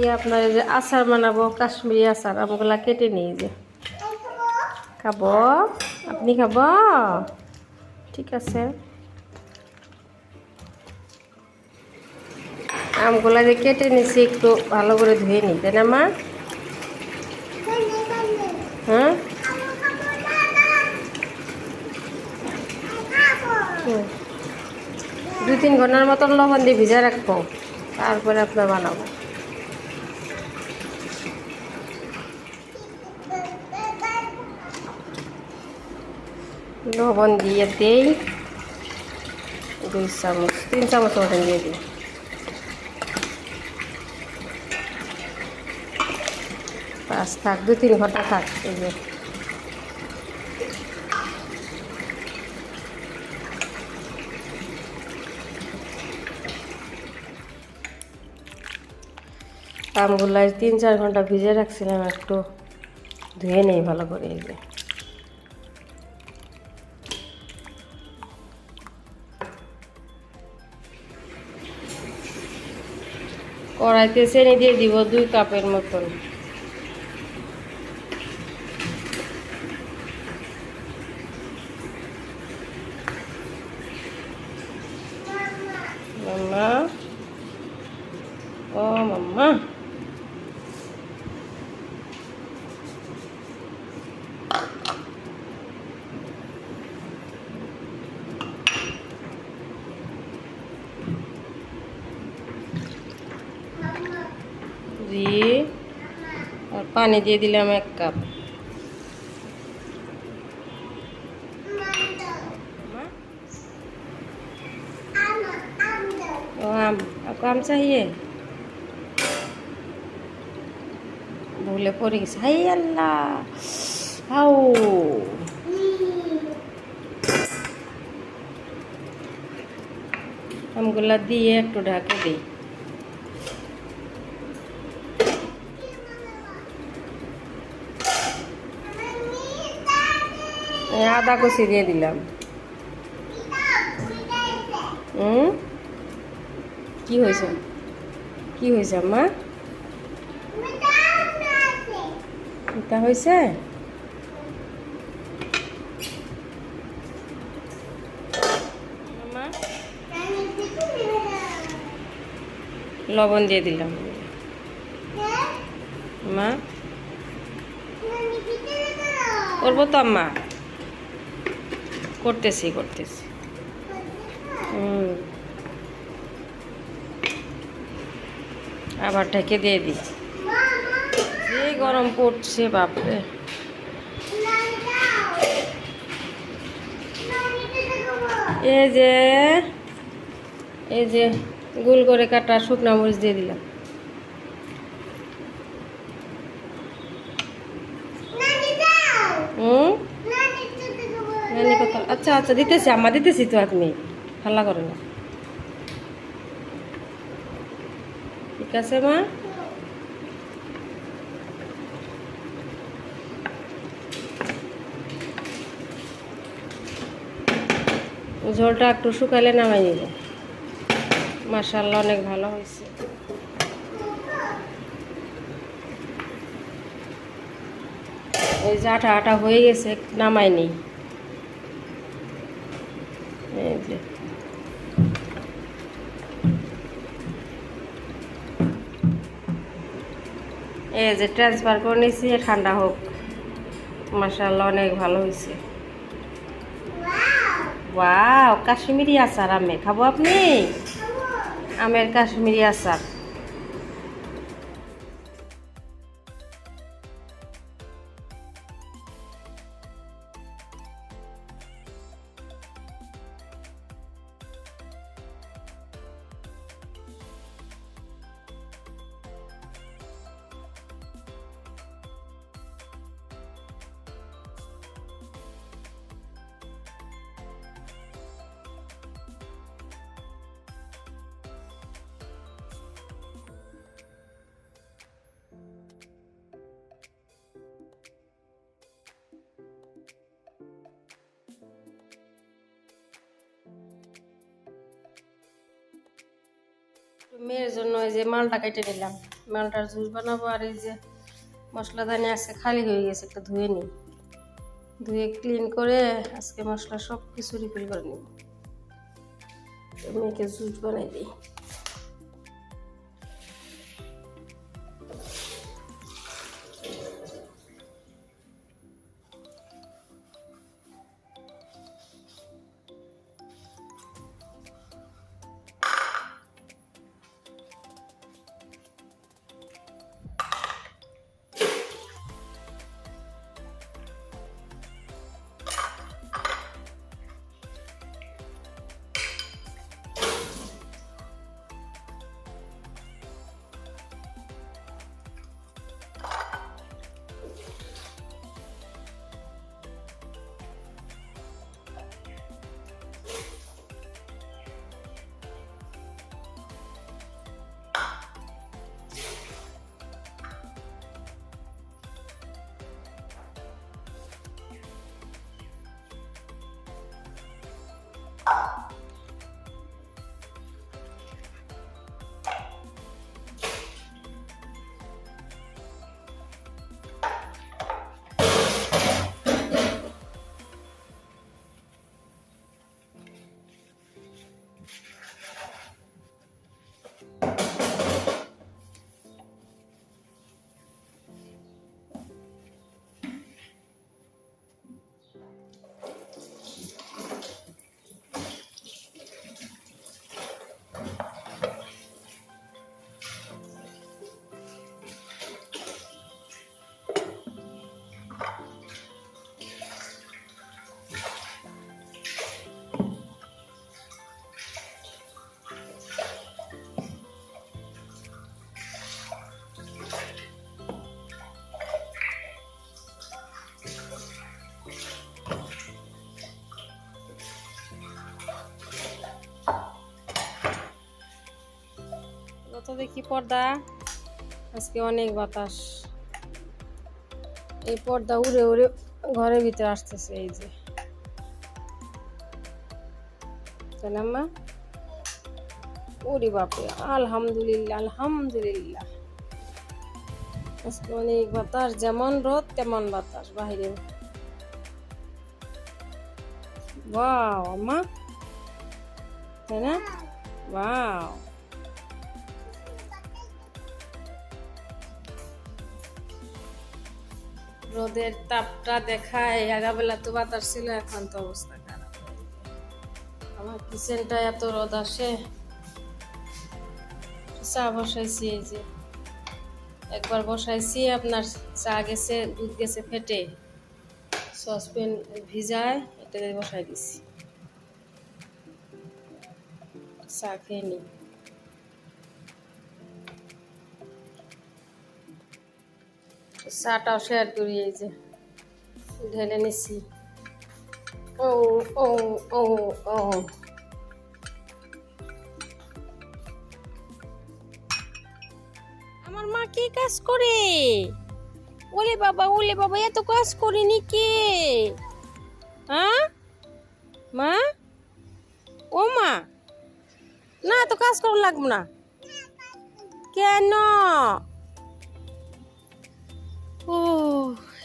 দিয়ে আপনার যে আচার বানাবো, কাশ্মীরি আচার, আমগুলা কেটে নিয়ে যে। খাব? আপনি খাব? ঠিক আছে। আমগুলা যে কেটে নিছি, একটু ভালো করে ধুয়ে নিই, তাই না, মা? হ্যাঁ। দুই তিন ঘণ্টার মতন লবণ দিয়ে ভিজা রাখব, তারপরে আপনার বানাবো। লবণ দিয়ে দেই দুই চামচ তিন চামচ মতন দিয়ে দিই পাঁচ থাক দু তিন ঘণ্টা থাক এই যে আমগুলাই তিন, চার ঘণ্টা ভিজে রাখছিলাম, একটু ধুয়ে নেই ভালো করে, এই যে। কড়াইতে চেনি দিয়ে দিব দুই কাপের মতন। মাম্মা। ও মাম্মা জি আর পানি দিয়ে দিলাম এক কাপ ओ आम आपको आम चाहिए ভুলে পড়ে গেছে হাই আল্লাহ হাউ আমগুলা দিয়ে একটু ঢাকে দিই আদা কষি দিয়ে দিলাম। হুম কি হয়েছে? কি হয়েছে আম্মা? এটা হয়েছে? লবণ দিয়ে দিলাম। মা করব তো আম্মা? করতেছি করতেছি। আবার ঢেকে দিয়ে দিই। যে গরম পড়ছে, বাপরে। এই যে এই যে গোল করে কাটা শুকনা মরিচ দিয়ে দিলাম হুম আচ্ছা আচ্ছা দিতেছি, আম্মা, দিতেছি তো আপনি হাল্লা করে না। ঠিক আছে, মা? ঝোলটা একটু শুকালে নামাই নিব। মাসাল্লাহ অনেক ভালো হয়েছে। এই যে আটা আটা হয়ে গেছে, নামাই নেই। এই যে এই যে ট্রান্সফার করে নিয়েছি ঠান্ডা হোক। মাসাল্লাহ অনেক ভালো হয়েছে। ওয়াও, কাশ্মীরি আচার আমে খাব আপনি? আমের কাশ্মীরি আচার। মেয়ের জন্য এই যে মালটা কেটে নিলাম। মালটার জুস বানাবো আর এই যে মশলাদানি আজকে খালি হয়ে গেছে, একটা ধুয়ে নিই। ধুয়ে ক্লিন করে আজকে মশলা সব কিছু রিফিল করে নিব। মেয়েকে জুস বানাই দিই। যত দেখি পর্দা। আজকে অনেক বাতাস। এই পর্দা উড়ে উড়ে ঘরের ভিতরে আসতেছে এই যে। মা ওরে বাপরে, আলহামদুলিল্লাহ আলহামদুলিল্লাহ। আজকে অনেক বাতাস, যেমন রোদ তেমন বাতাস বাইরে বাও আম্মা। তাই না? বাও রোদের তাপটা দেখায় আগাবেলা তো বাতাস ছিল, এখন তো অবস্থা খারাপ। আমার কিচেনটা এত রোদ আসে, চা বসাইছি এই যে। একবার বসাইছি, আপনার চা গেছে, দুধ গেছে ফেটে। সসপ্যান ভিজায় এটা বসাই দিছি। চা খেয়ে নিই। চাটাও শেয়ার করি, এই যে ঢেলে নিছি। ও ও ও ও। আমার মা কি কাজ করে? ওলে বাবা ওলে বাবা, এত কাজ করিনি কে? হ্যাঁ? মা? ও মা? না তো কাজ করা লাগবো না। কেন? ও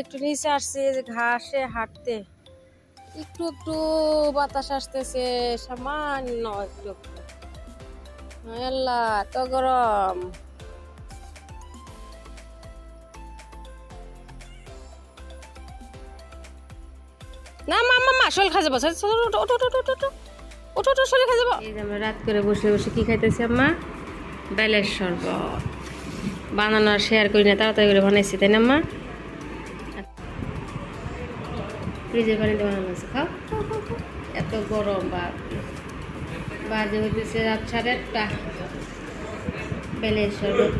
একটু নিচে আসছে ঘাসে হাঁটতে। একটু একটু বাতাস আসতেছে, সামান্য একটু একটু। আল্লাহ গরম। না, মা মা শোল রাত করে বসে বসে কি খাইতেছি, আম্মা? বেলের শরবত। বানানো আর শেয়ার করি না তাড়াতাড়ি করে বানাইছি তাই না মা? ফ্রিজের পানিতে বানানো আছে খাও। এত গরম বা বাজে হইতেছে রাত সাড়ে আটটা। বেলের শরবত